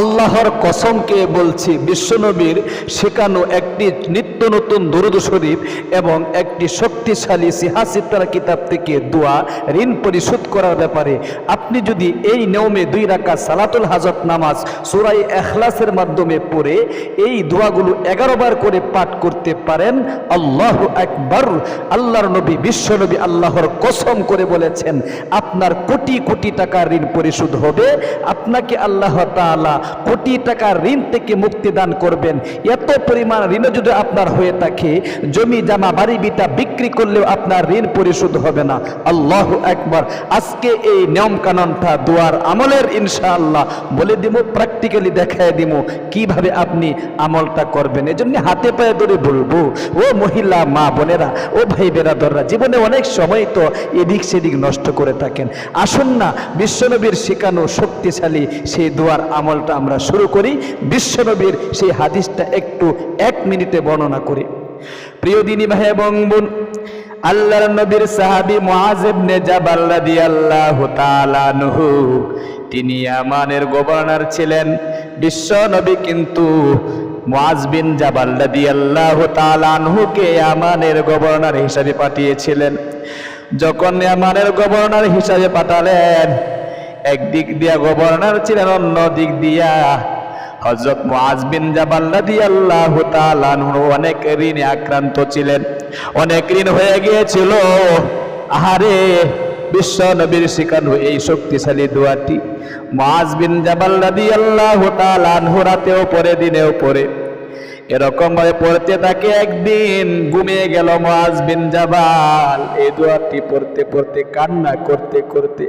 আল্লাহর কসমকে বলছি, বিশ্বনবীর শেখানো একটি নিত্য নতুন দরুদ শরীফ এবং একটি শক্তিশালী সিহাসিতার কিতাব থেকে দোয়া, ঋণ পরিশোধ করার ব্যাপারে। আপনি যদি এই নিয়মে দুই রাখা সালাতুল হাজত নামাজ সুরাই এখলাসের মাধ্যমে পড়ে, এই দোয়াগুলো এগারো বার করে পাঠ করতে পারেন। আল্লাহ একবার আল্লাহর নবী, বিশ্বনবী আল্লাহর কসম করে বলেছেন, আপনার কোটি কোটি টাকার ঋণ পরিশোধ হবে। আপনাকে আল্লাহ তাআলা কোটি টাকার ঋণ থেকে মুক্তি দান করবেন। এত পরিমাণ ঋণ যদি আপনার হয়ে থাকে, জমি, জামা, বাড়ি, বিটা বিক্রি করলেও আপনার ঋণ পরিশোধ হবে না। আল্লাহ একবার আজকে এই নিয়ম কানুনটা দোয়ার আমলের ইনশাআল্লাহ। বলে দিব প্র্যাকটিক্যালি দেখায় দিব কীভাবে আপনি আমলটা করবেন। এজন্য হাতে পায়ে ধরে বলব, ও মহিলা, মা বোনেরা, ও ভাই বেরাদররা, জীবনে অনেক সময় তো এদিক সেদিক নষ্ট করে থাকেন। আসুন না, বিশ্বনবীর শেখানো শক্তিশালী সেই দোয়ার আমলটা আমরা শুরু করি বিশ্বনবীর সেই হাদিসটা একটু এক মিনিটে বর্ণনা করি। প্রিয় দিনী ভাই এবং বোন, আল্লাহর নবীর সাহাবী মুআজ ইবনে জাবাল রাদিয়াল্লাহু তাআলা আনহু, তিনি আমানের গভর্নর ছিলেন। বিশ্ব নবী কিন্তু মুআজ বিন জাবাল রাদিয়াল্লাহু তাআলা আনহুকে আমানের গভর্নর হিসাবে পাঠিয়েছিলেন। যখন আমানের গভর্নর হিসাবে পাঠালেন একদিক দিয়া গভর্নর ছিলেন, অন্য দিক দিয়া হজরত মুআজ বিন জাবাল রাদিয়াল্লাহু তাআলা অনেক ঋণে আক্রান্ত ছিলেন। অনেক ঋণ হয়ে গিয়েছিল। আহারে, বিশ্ব নবীর শিখানো এই শক্তিশালী দোয়াটি মুআজ বিন জাবাল রাদিয়াল্লাহু তাআলা রাতেও পরে, দিনেও পরে এরকম ভাবে পড়তে থাকে একদিন, ঘুমিয়ে গেল মুআজ বিন জাবাল। এই দোয়াটি পড়তে পড়তে, কান্না করতে করতে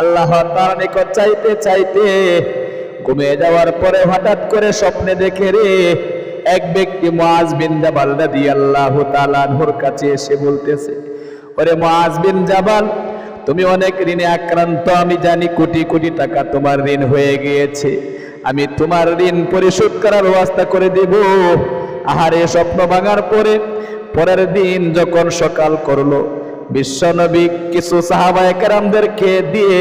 আল্লাহ তাআলা নিকট চাইতে চাইতে ঘুমিয়ে যাওয়ার পরে হঠাৎ করে স্বপ্নে দেখে রে, এক ব্যক্তি মুআজ বিন জাবাল রাদিয়াল্লাহু তাআলা আনহুর কাছে এসে বলতেছে, ওরে মুআজ বিন জাবাল, তুমি অনেক ঋণে আক্রান্ত, আমি জানি কোটি কোটি টাকা তোমার ঋণ হয়ে গিয়েছে। আমি তোমার ঋণ পরিশোধ করার ব্যবস্থা করে দিব। আহারে, স্বপ্ন ভাঙার পরে, পরের দিন যখন সকাল করল, বিশ্বনবী কিছু সাহাবায়ে কেরামদেরকে দিয়ে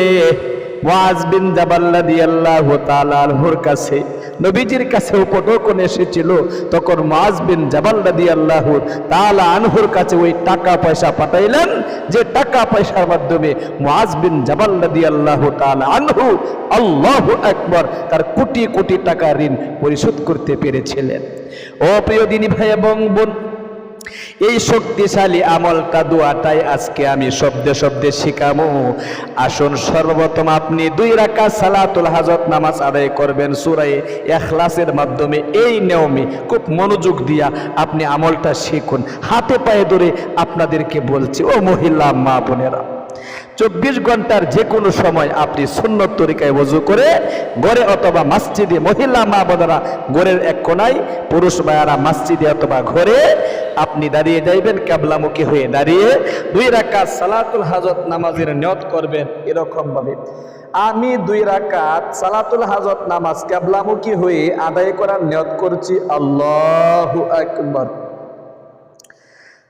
মুআজ বিন জাবাল রাদিয়াল্লাহু তাআলা আনহুর কাছে, নবীজির কাছে উপটোকন এসেছিল। তখন মুআজ বিন জাবাল রাদিয়াল্লাহু তাআলা আনহুর কাছে ওই টাকা পয়সা পাঠাইলেন, যে টাকা পয়সার মাধ্যমে মুআজ বিন জাবাল রাদিয়াল্লাহু তাআলা আনহু আল্লাহু আকবার তার কোটি কোটি টাকা ঋণ পরিশোধ করতে পেরেছিলেন। ও প্রিয় দিনী ভাই এবং বোন এই শক্তিশালী আমলটা দোয়াটাই আজকে আমি শব্দে শব্দে শিখামো। আসুন সর্বপ্রথম আপনি দুই রাকাত সালাতুল হাজত নামাজ আদায় করবেন সুরাই এখলাসের মাধ্যমে। এই নিয়মে খুব মনোযোগ দিয়া আপনি আমলটা শিখুন। হাতে পায়ে ধরে আপনাদেরকে বলছি, ও মহিলা মা বোনেরা চব্বিশ ঘণ্টার যে কোনো সময় আপনি সুন্নত তরিকায় ওযু করে গড়ে অথবা মসজিদে মহিলা মা বোনেরা গড়ের এক কোনায়, পুরুষ মায়ারা মসজিদে অথবা ঘরে আপনি দাঁড়িয়ে যাইবেন ক্যাবলামুখী হয়ে দাঁড়িয়ে দুই রাকাত সালাতুল হাজত নামাজের নিয়ত করবেন এরকম ভাবে আমি দুই রাকাত সালাতুল হাজত নামাজ ক্যাবলামুখী হয়ে আদায় করার নিয়ত করছি, আল্লাহ আকবার।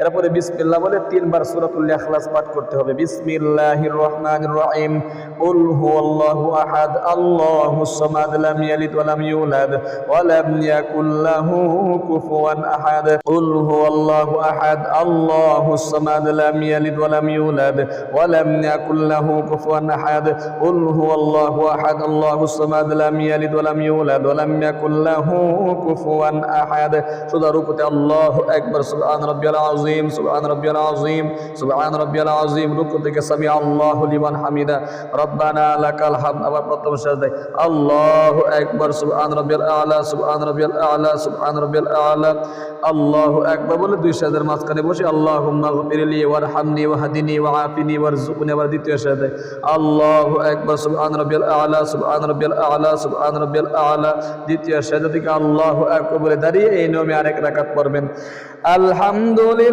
এরপরে বিসমিল্লাহ বলে তিনবার সূরাতুল ইখলাস পাঠ করতে হবে বিসমিল্লাহির রহমানির রহিম কুল হুয়াল্লাহু আহাদ আল্লাহুস সামাদ লাম ইয়ালিদ ওয়া লাম ইউলাদ ওয়া লাম ইয়াকুল লাহু কুফুয়ান আহাদ কুল হুয়াল্লাহু আহাদ আল্লাহুস সামাদ লাম ইয়ালিদ ওয়া লাম ইউলাদ ওয়া লাম ইয়াকুল লাহু কুফুয়ান আহাদ কুল হুয়াল্লাহু আহাদ আল্লাহুস সামাদ লাম ইয়ালিদ ওয়া লাম ইউলাদ ওয়া লাম ইয়াকুল লাহু কুফুয়ান আহাদ সুদা রূপতে আল্লাহু আকবার সুবহান রাব্বিয়াল আযীম আযীম সুবহান রাব্বিয়াল আযীম সুবহান রাব্বিয়াল আযীম রুকু থেকে সামি আল্লাহু লিমান হামিদা রব্বানা লাকাল হামদ আবার প্রথম সাজদায় আল্লাহু আকবার সুবহান রাব্বিয়াল আলা সুবহান রাব্বিয়াল আলা সুবহান রাব্বিয়াল আলা আল্লাহু আকবার বলে দুই সাজদার মাঝখানে বসে, আল্লাহুম্মা গফিরলি ওয়ারহামনি ওয়াহদিনি ওয়াআফিনি ওয়ারযুকনি আবার দ্বিতীয় সাজদায় আল্লাহু আকবার সুবহান রাব্বিয়াল আলা সুবহান রাব্বিয়াল আলা সুবহান রাব্বিয়াল আলা দ্বিতীয় সাজদা থেকে আল্লাহু আকবার বলে দাঁড়িয়ে এই নিয়মে আরেক রাকাত পড়বেন, আলহামদুলিল্লাহি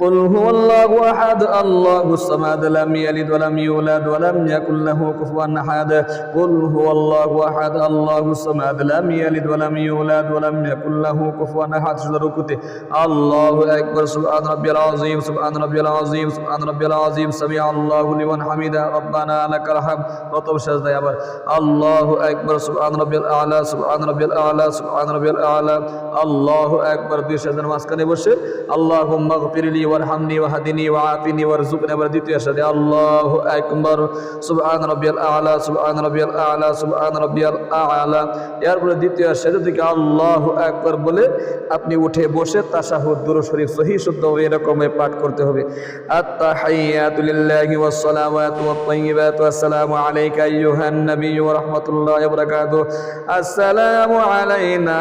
قل هو الله أحد الله الصمد لم يلد ولم يولد ولم يكن له كفوا أحد. قل هو الله أحد الله الصمد لم يلد ولم يولد ولم يكن له كفوا أحد. سورة الله أكبر سبحان ربي العظيم سبحان ربي العظيم سبحان ربي العظيم. سميع الله لمن حمده. ربنا لك الحمد. وطب شهد يا الله أكبر سبحان ربي الأعلى سبحان ربي الأعلى سبحان ربي الأعلى. الله أكبر دوشة نماز كان بشر اللهم اغفر لي গফিরলি ওয়ারহামনি ওয়াহদিনি ওয়াআফিনি ওয়ারযুকনি আবার দ্বিতীয় সাজদায় আল্লাহু আকবার সুবহান রাব্বিয়াল আলা সুবহান রাব্বিয়াল আলা সুবহান রাব্বিয়াল আলা এরপরে দ্বিতীয় সাজদা থেকে আল্লাহু বলে, আপনি উঠে বসে তাশাহুদ, দুরূদ শরীফ, সহিহ শুদ্ধ এরকম পাঠ করতে হবে। আত-তাহিয়াতু লিল্লাহি ওয়াস সালাওয়াতু ওয়াত তাইয়্যিবাতু আসসালামু আলাইকা আইয়ুহান নাবিয়্যু ওয়া রাহমাতুল্লাহি ওয়া বারাকাতুহু। আসসালামু আলাইনা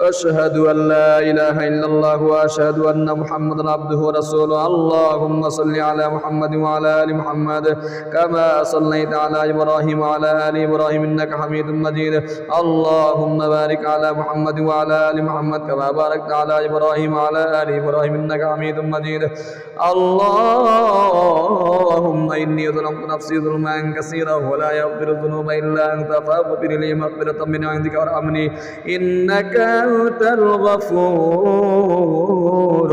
أشهد أن لا إله إلا الله وأشهد أن محمدا عبده ورسوله. اللهم صل على محمد وعلى آل محمد كما صليت على إبراهيم وعلى آل إبراهيم إنك حميد مجيد. اللهم بارك على محمد وعلى آل محمد كما باركت على إبراهيم وعلى آل إبراهيم إنك حميد مجيد. اللهم إني ظلمت نفسي ظلما كثيرا ولا يغفر الذنوب إلا أنت فاغفر لي مغفرة من عندك وارحمني. إنك أنت الغفور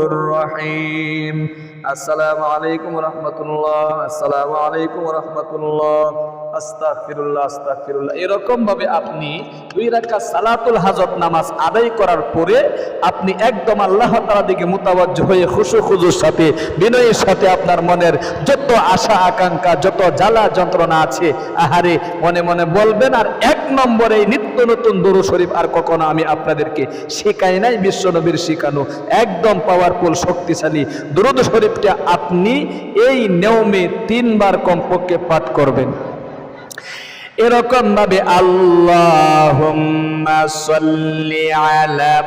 الرحيم السلام عليكم ورحمة الله السلام عليكم ورحمة الله আস্তাগফিরুল্লাহ আস্তাগফিরুল্লাহ এরকম ভাবে আপনি দুই রাকাত সালাতুল হাজত নামাজ আদায় করার পরে আপনি একদম আল্লাহ তাআলার দিকে মুতাওয়াজ্জ হয়ে খুশু খুজুর সাথে বিনয়ের সাথে আপনার মনের যত আশা আকাঙ্ক্ষা যত জ্বালা যন্ত্রণা আছে আহারে মনে মনে বলবেন আর এক নম্বরে নিত্য নতুন দরু শরীফ আর কখনো আমি আপনাদেরকে শেখাই নাই, বিশ্বনবীর শেখানো একদম পাওয়ারফুল শক্তিশালী দরুদ শরীফটা আপনি এই নিয়মে তিনবার কমপক্ষে পাঠ করবেন। এরকম ভাবে আল্লাহ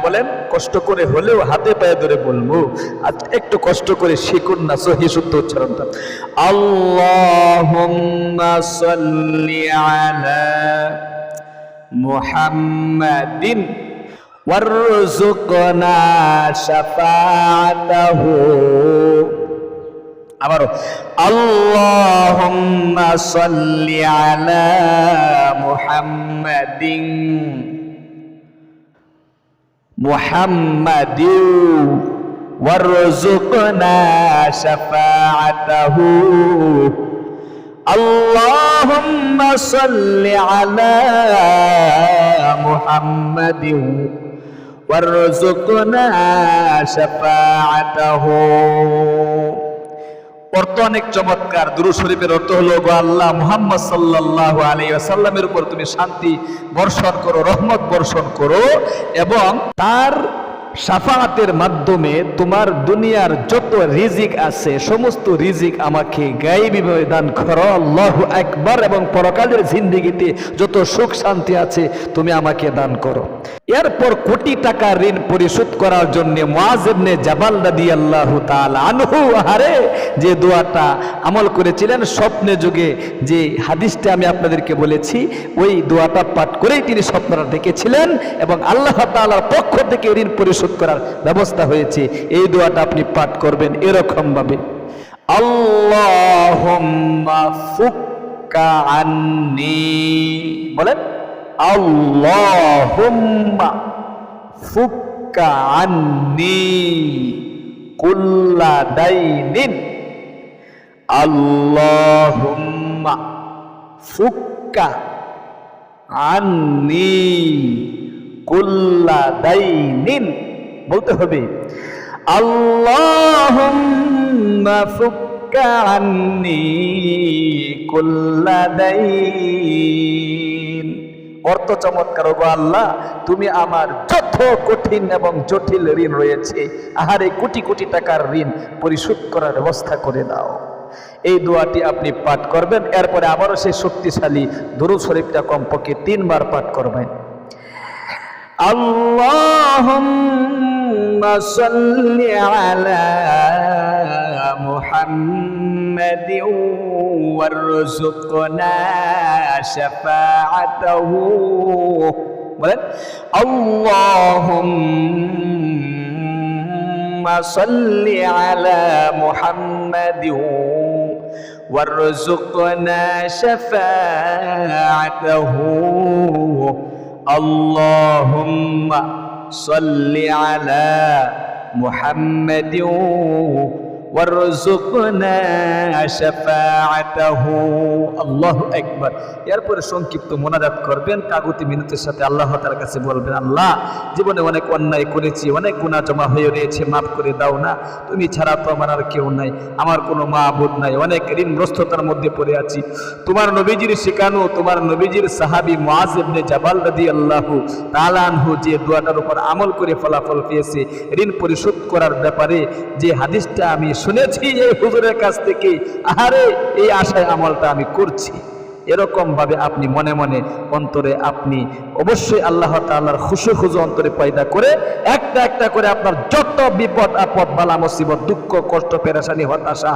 বলেন, কষ্ট করে হলেও হাতে পায়ে ধরে বলব একটু কষ্ট করে শিখুন না, সহি শুদ্ধ উচ্চারণটা আল্লাহ আলা। মুহাম্মাদিন ওয়ারযুকনা শাফাআতাহু। আবারও আল্লাহুম্মা সাল্লি আলা মুহাম্মাদিন। মুহাম্মাদিন ওয়ারযুকনা শাফাআতাহু। আল্লাহুম্মা সাল্লি আলা মুহাম্মাদিন ওয়ারযুকনা শাফাআতাহু। অর্থ অনেক চমৎকার দুরু শরীফের অর্থ হলো গো আল্লাহ, মুহাম্মদ সাল্লাল্লাহু আলাইহি ওয়াসাল্লামের উপর তুমি শান্তি বর্ষণ করো, রহমত বর্ষণ করো এবং তার সাফাহাতের মাধ্যমে তোমার দুনিয়ার যত রিজিক আছে, সমস্ত রিজিক আমাকে গায়েবীভাবে দান করো। আল্লাহু একবার এবং পরকালের জিন্দিগিতে যত সুখ শান্তি আছে, তুমি আমাকে দান করো। এরপর কোটি টাকা ঋণ পরিশোধ করার জন্য মোয়াজেবনে জাবাল দাদি আল্লাহ আনহু হারে যে দোয়াটা আমল করেছিলেন স্বপ্নে যুগে, যে হাদিসটা আমি আপনাদেরকে বলেছি, ওই দোয়াটা পাঠ করেই তিনি স্বপ্নটা দেখেছিলেন এবং আল্লাহ তাআলার পক্ষ থেকে ঋণ পরিশোধ করার ব্যবস্থা হয়েছে। এই দোয়াটা আপনি পাঠ করবেন এরকম ভাবে ফুক্কা আন্নি। বলেন, আল্লাহুম্মা ফুক্কা কুল্লা দাইনিন। বলতে হবে দাইন। অর্থ চমৎকার গো আল্লাহ, তুমি আমার যত কঠিন এবং জটিল ঋণ রয়েছে, আহারে কোটি কোটি টাকার ঋণ পরিশোধ করার ব্যবস্থা করে দাও। এই দোয়াটি আপনি পাঠ করবেন, এরপরে আবারও সেই শক্তিশালী দুরু শরীফটা কমপক্ষে তিনবার পাঠ করবেন। اللهم صل على محمد وارزقنا شفاعته বলেন اللهم صل على محمد وارزقنا شفاعته اللهم صل على محمد একবার এরপরে সংক্ষিপ্ত মোনাজাত করবেন। কাগতি মিনতির সাথে আল্লাহ তার কাছে বলবেন, আল্লাহ, জীবনে অনেক অন্যায় করেছি, অনেক গুণা জমা হয়ে রয়েছে, মাফ করে দাও না। তুমি ছাড়া তো আমার আর কেউ নাই, আমার কোনো মা বোধ নাই, অনেক ঋণগ্রস্ততার মধ্যে পড়ে আছি। তোমার নবীজির শেখানো, তোমার নবীজির সাহাবি মাজ ইবনে জাবাল রাদি আল্লাহ তালানহু যে দুয়াটার উপর আমল করে ফলাফল পেয়েছে, ঋণ পরিশোধ করার ব্যাপারে যে হাদিসটা আমি শুনেছি এই হুজুরের কাছ থেকে, আহারে, এই আশায় আমলটা আমি করছি। এরকম ভাবে আপনি মনে মনে অন্তরে আপনি অবশ্যই আল্লাহ তাআলার খুশি খুশি অন্তরে পয়দা করে, একটা একটা করে আপনার যত বিপদ আপদ, বালা মুসিবত, দুঃখ, কষ্ট, পেরেশানি, হতাশা,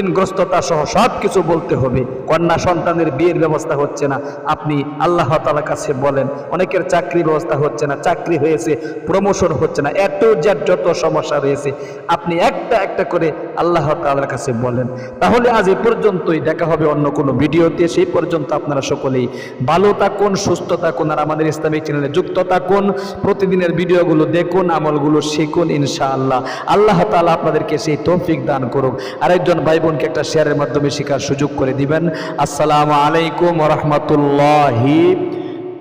ঋণগ্রস্ততা সহ সব কিছু বলতে হবে। কন্যা সন্তানের বিয়ের ব্যবস্থা হচ্ছে না। আপনি আল্লাহ তাআলার কাছে বলেন, অনেকের চাকরি ব্যবস্থা হচ্ছে না, চাকরি হয়েছে প্রমোশন হচ্ছে না এত জেড যত সমস্যা রয়েছে, আপনি একটা একটা করে আল্লাহ তাআলার কাছে বলেন, তাহলে আজ এ পর্যন্তই দেখা হবে অন্য কোনো ভিডিওতে। সেই পর্যন্ত আপনারা সকলেই ভালো থাকুন, সুস্থ থাকুন, আর আমাদের ইসলামিক চ্যানেলে যুক্ত থাকুন। প্রতিদিনের ভিডিওগুলো দেখুন, আমলগুলো শিখুন, ইনশাআল্লাহ। আল্লাহ তাআলা আপনাদেরকে সেই তৌফিক দান করুক। আরেকজন ভাই বোনকে একটা শেয়ারের মাধ্যমে শেখার সুযোগ করে দিবেন। আসসালামু আলাইকুম রহমতুল্লাহি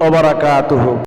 ওবরাকাতুহু